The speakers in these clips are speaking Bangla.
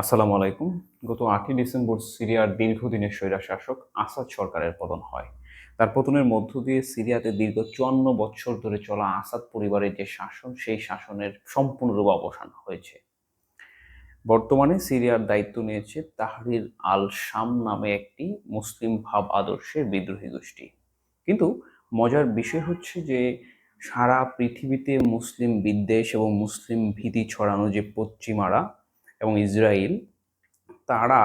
আসসালামু আলাইকুম। গত আটই ডিসেম্বর সিরিয়ার দীর্ঘদিনের স্বৈরা শাসক আসাদ সরকারের পতন হয়। তার পতনের মধ্য দিয়ে সিরিয়াতে দীর্ঘ চুয়ান্ন বছর ধরে চলা আসাদ পরিবারের যে শাসন, সেই শাসনের সম্পূর্ণরূপ অবসান হয়েছে। বর্তমানে সিরিয়ার দায়িত্ব নিয়েছে তাহরির আল শাম নামে একটি মুসলিম ভাব আদর্শের বিদ্রোহী গোষ্ঠী। কিন্তু মজার বিষয় হচ্ছে যে সারা পৃথিবীতে মুসলিম বিদ্বেষ এবং মুসলিম ভীতি ছড়ানো যে পশ্চিমারা এবং ইসরায়েল তারা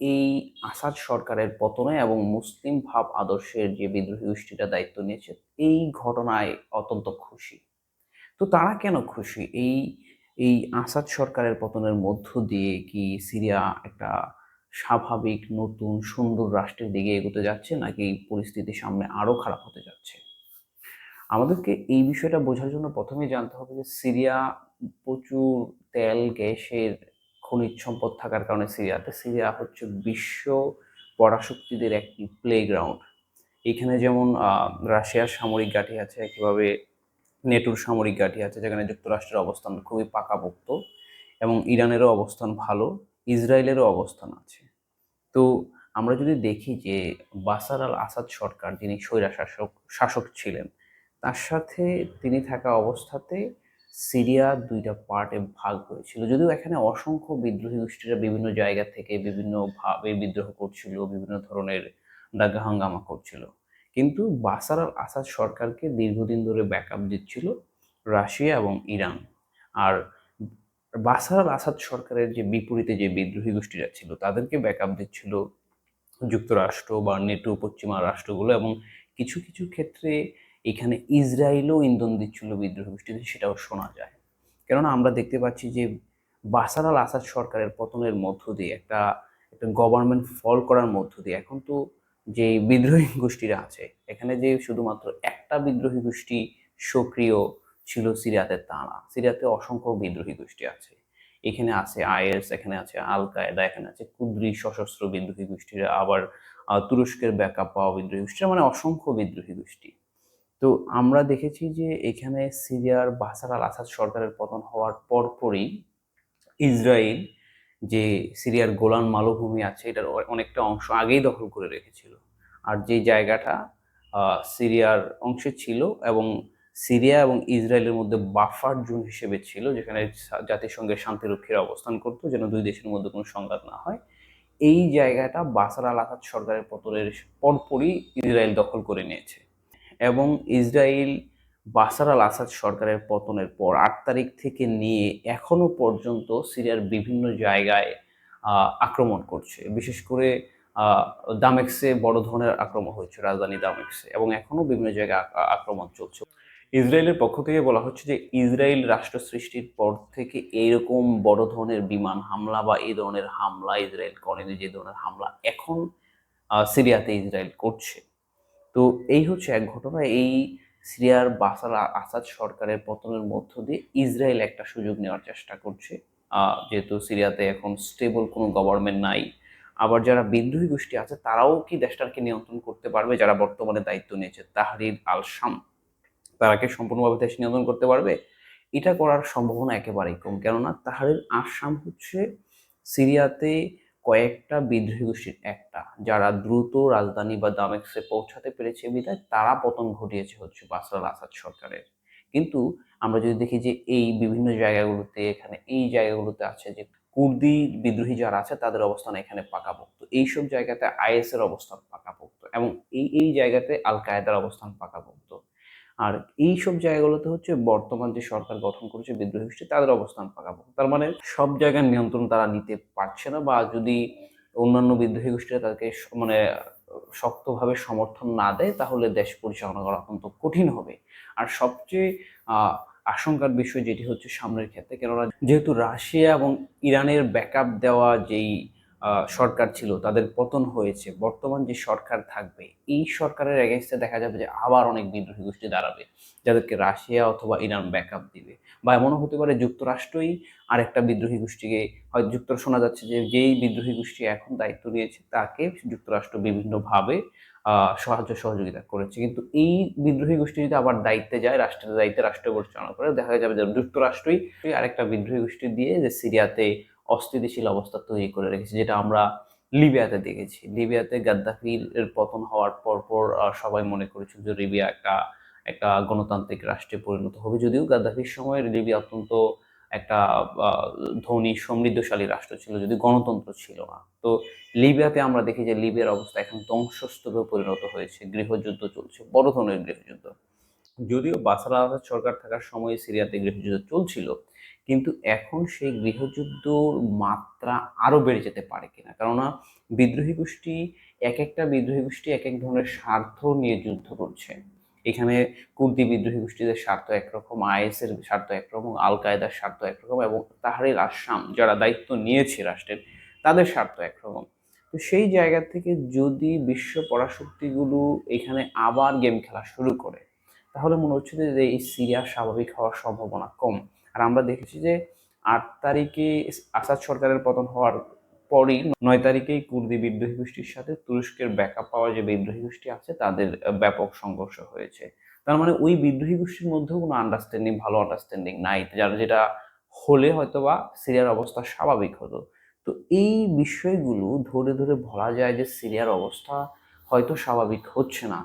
এই আসাদ সরকারের পতনে এবং মুসলিম ভাব আদর্শের যে বিদ্রোহী গোষ্ঠীটা দায়িত্ব নিয়েছে, এই ঘটনায় অত্যন্ত খুশি। তো তারা কেন খুশি? এই এই আসাদ সরকারের পতনের মধ্য দিয়ে কি সিরিয়া একটা স্বাভাবিক, নতুন, সুন্দর রাষ্ট্রের দিকে এগোতে যাচ্ছে, নাকি পরিস্থিতি সামনে আরও খারাপ হতে যাচ্ছে? আমাদেরকে এই বিষয়টা বোঝার জন্য প্রথমেই জানতে হবে যে সিরিয়া প্রচুর তেল, গ্যাসের খনিজ সম্পদ থাকার কারণে সিরিয়াতে। সিরিয়া হচ্ছে বিশ্ব পরাশক্তিদের একটি প্লেগ্রাউন্ড এখানে যেমন রাশিয়ার সামরিক ঘাঁটি আছে, একইভাবে নেটোর সামরিক ঘাঁটি আছে, যেখানে যুক্তরাষ্ট্রের অবস্থান খুবই পাকাপোক্ত এবং ইরানেরও অবস্থান ভালো, ইসরায়েলেরও অবস্থান আছে। তো আমরা যদি দেখি যে বাসার আল আসাদ সরকার, যিনি স্বৈরা শাসক শাসক ছিলেন, তার সাথে তিনি থাকা অবস্থাতে সিরিয়া দুইটা পার্টে ভাগ হয়েছিল। যদিও এখানে অসংখ্য বিদ্রোহী গোষ্ঠীরা বিভিন্ন জায়গা থেকে বিভিন্ন ভাবে বিদ্রোহ করছিল, বিভিন্ন ধরনের দাঙ্গা হাঙ্গামা করছিল। কিন্তু বাসার আল আসাদ সরকারকে দীর্ঘদিন ধরে ব্যাকআপ দিচ্ছিল রাশিয়া এবং ইরান। আর বাসার আল আসাদ সরকারের যে বিপরীতে যে বিদ্রোহী গোষ্ঠীরা ছিল, তাদেরকে ব্যাকআপ দিচ্ছিল যুক্তরাষ্ট্র বা নেটো পশ্চিমা রাষ্ট্রগুলো এবং কিছু কিছু ক্ষেত্রে এখানে ইসরায়েলও ইন্ধন দিচ্ছিল বিদ্রোহী গোষ্ঠীদের সেটাও শোনা যায়। কেননা আমরা দেখতে পাচ্ছি যে বাসার আল আসাদ সরকারের পতনের মধ্য দিয়ে একটা একটা গভর্নমেন্ট ফল করার মধ্য দিয়ে এখন তো যে বিদ্রোহী গোষ্ঠীরা আছে, এখানে যে শুধুমাত্র একটা বিদ্রোহী গোষ্ঠী সক্রিয় ছিল সিরিয়াতে, তা না। সিরিয়াতে অসংখ্য বিদ্রোহী গোষ্ঠী আছে। এখানে আছে আইএস, এখানে আছে আল কায়দা, এখানে আছে কুদ্রি সশস্ত্র বিদ্রোহী গোষ্ঠীরা, আবার তুরস্কের ব্যাকআপ পাওয়া বিদ্রোহী গোষ্ঠীরা মানে অসংখ্য বিদ্রোহী গোষ্ঠী। তো আমরা দেখেছি যে এখানে সিরিয়ার বাসার আল আসাদ সরকারের পতন হওয়ার পরপরই ইসরায়েল যে সিরিয়ার গোলান মালভূমি আছে, এটার অনেকটা অংশ আগেই দখল করে রেখেছিল। আর যে জায়গাটা সিরিয়ার অংশে ছিল এবং সিরিয়া এবং ইসরায়েলের মধ্যে বাফার জোন হিসেবে ছিল, যেখানে জাতিসংঘের শান্তিরক্ষীরা অবস্থান করতো, যেন দুই দেশের মধ্যে কোনো সংঘাত না হয়, এই জায়গাটা বাসার আল আসাদ সরকারের পতনের পরপরই ইসরায়েল দখল করে নিয়েছে। এবং ইসরায়েল বাসার আল আসাদ সরকারের পতনের পর আট তারিখ থেকে নিয়ে এখনও পর্যন্ত সিরিয়ার বিভিন্ন জায়গায় আক্রমণ করছে। বিশেষ করে দামেক্সে বড় ধরনের আক্রমণ হয়েছে, রাজধানী দামেক্সে এবং এখনও বিভিন্ন জায়গায় আক্রমণ চলছে। ইসরায়েলের পক্ষ থেকে বলা হচ্ছে যে ইসরায়েল রাষ্ট্র সৃষ্টির পর থেকে এইরকম বড় ধরনের বিমান হামলা বা এই ধরনের হামলা ইসরায়েল করেনি যে ধরনের হামলা এখন সিরিয়াতে ইসরায়েল করছে। তো এই হচ্ছে এক ঘটনা। এই সিরিয়ার বাসার আসাদ সরকারের পতনের মধ্য দিয়ে ইসরায়েল একটা সুযোগ নেওয়ার চেষ্টা করছে। যেহেতু সিরিয়াতে এখন স্টেবল কোনো গভর্নমেন্ট নাই, আবার যারা বিদ্রোহী গোষ্ঠী আছে তারাও কি দেশটাকে নিয়ন্ত্রণ করতে পারবে? যারা বর্তমানে দায়িত্ব নিয়েছে তাহরির আল শাম তারা কি সম্পূর্ণভাবে দেশ নিয়ন্ত্রণ করতে পারবে? এটা করার সম্ভাবনা একেবারেই কম। কেননা তাহরির আসাম হচ্ছে সিরিয়াতে কয়েকটা বিদ্রোহী গোষ্ঠীর একটা, যারা দ্রুত রাজধানী বা দামেক্সে পৌঁছাতে পেরেছে বিধায় তারা পতন ঘটিয়েছে হচ্ছে বাসরাল আসাদ সরকারের। কিন্তু আমরা যদি দেখি যে এই বিভিন্ন জায়গাগুলোতে, এখানে এই জায়গাগুলোতে আছে যে কুর্দি বিদ্রোহী যারা আছে, তাদের অবস্থান এখানে পাকাপোক্ত। এইসব জায়গাতে আইএস এর অবস্থান পাকাপোক্ত এবং এই এই জায়গাতে আল কায়দার অবস্থান পাকাপোক্ত। আর এই সব জায়গাগুলোতে হচ্ছে বর্তমান যে সরকার গঠন করেছে বিদ্রোহী গোষ্ঠী, তাদের অবস্থান পাকাবো। তার মানে সব জায়গার নিয়ন্ত্রণ তারা নিতে পারছে না বা যদি অন্যান্য বিদ্রোহী গোষ্ঠীরা তাদেরকে মানে শক্তভাবে সমর্থন না দেয়, তাহলে দেশ পরিচালনা করা অত্যন্ত কঠিন হবে। আর সবচেয়ে আশঙ্কার বিষয় যেটি হচ্ছে সামনের ক্ষেত্রে, কেননা যেহেতু রাশিয়া এবং ইরানের ব্যাকআপ দেওয়া যেই সরকার ছিল, তাদের পতন হয়েছে, বর্তমান যে সরকার থাকবে, এই সরকারের এগেনস্টে দেখা যাবে যে আবার অনেক বিদ্রোহী গোষ্ঠী দাঁড়াবে, যাদেরকে রাশিয়া অথবা ইরান ব্যাকআপ দিবে বা এমনও হতে পারে যুক্তরাষ্ট্রই আরেকটা বিদ্রোহী গোষ্ঠীকে হয়তো যুক্তরাষ্ট্র শোনা যাচ্ছে যে যেই বিদ্রোহী গোষ্ঠী এখন দায়িত্ব নিয়েছে তাকে যুক্তরাষ্ট্র বিভিন্নভাবে সাহায্য সহযোগিতা করেছে, কিন্তু এই বিদ্রোহী গোষ্ঠী যদি আবার দায়িত্বে যায়, রাষ্ট্রের দায়িত্বে রাষ্ট্র পরিচালনা করে, দেখা যাবে যে যুক্তরাষ্ট্রই আরেকটা বিদ্রোহী গোষ্ঠী দিয়ে যে সিরিয়াতে অস্থিতিশীল অবস্থা তৈরি করে রেখেছে, যেটা আমরা লিবিয়াতে দেখেছি। লিবিয়াতে গাদ্দাফির পতন হওয়ার পরপর সবাই মনে করেছিল যে লিবিয়া একটা একটা গণতান্ত্রিক রাষ্ট্রে পরিণত হবে। যদিও গাদ্দাফির সময় লিবিয়া অত্যন্ত একটা ধনী, সমৃদ্ধশালী রাষ্ট্র ছিল, যদি গণতন্ত্র ছিল না। তো লিবিয়াতে আমরা দেখি যে লিবিয়ার অবস্থা এখন ধ্বংসস্তূপে পরিণত হয়েছে। গৃহযুদ্ধ চলছে, বড় ধরনের গৃহযুদ্ধ। যদিও বাসার সরকার থাকার সময় সিরিয়াতে গৃহযুদ্ধ চলছিল কিন্তু এখন সেই গৃহযুদ্ধর মাত্রা আরও বেড়ে যেতে পারে কিনা? কেননা বিদ্রোহী গোষ্ঠী এক একটা বিদ্রোহী গোষ্ঠী এক এক ধরনের স্বার্থ নিয়ে যুদ্ধ করছে। এখানে কুর্দি বিদ্রোহী গোষ্ঠীদের স্বার্থ একরকম আইএস এর স্বার্থ একরকম, আল কায়দার স্বার্থ একরকম এবং তাহারির আসাম যারা দায়িত্ব নিয়েছে রাষ্ট্রের, তাদের স্বার্থ একরকম। তো সেই জায়গা থেকে যদি বিশ্ব পরাশক্তিগুলো এখানে আবার গেম খেলা শুরু করে, তাহলে মনে হচ্ছে যে এই সিরিয়া স্বাভাবিক হওয়ার সম্ভাবনা কম। আর আমরা দেখেছি যে আট তারিখে আসাদ সরকারের পতন হওয়ার পরই নয় তারিখেই কুর্দি বিদ্রোহী গোষ্ঠীর সাথে তুরস্কের ব্যাকআপ পাওয়া যে বিদ্রোহী গোষ্ঠী আছে, তাদের ব্যাপক সংঘর্ষ হয়েছে। তার মানে ওই বিদ্রোহী গোষ্ঠীর মধ্যেও কোনো আন্ডারস্ট্যান্ডিং ভালো আন্ডারস্ট্যান্ডিং নাই। যারা, যেটা হলে হয়তোবা সিরিয়ার অবস্থা স্বাভাবিক হতো। তো এই বিষয়গুলো ধরে ধরে বলা যায় যে সিরিয়ার অবস্থা হয়তো স্বাভাবিক হচ্ছে না।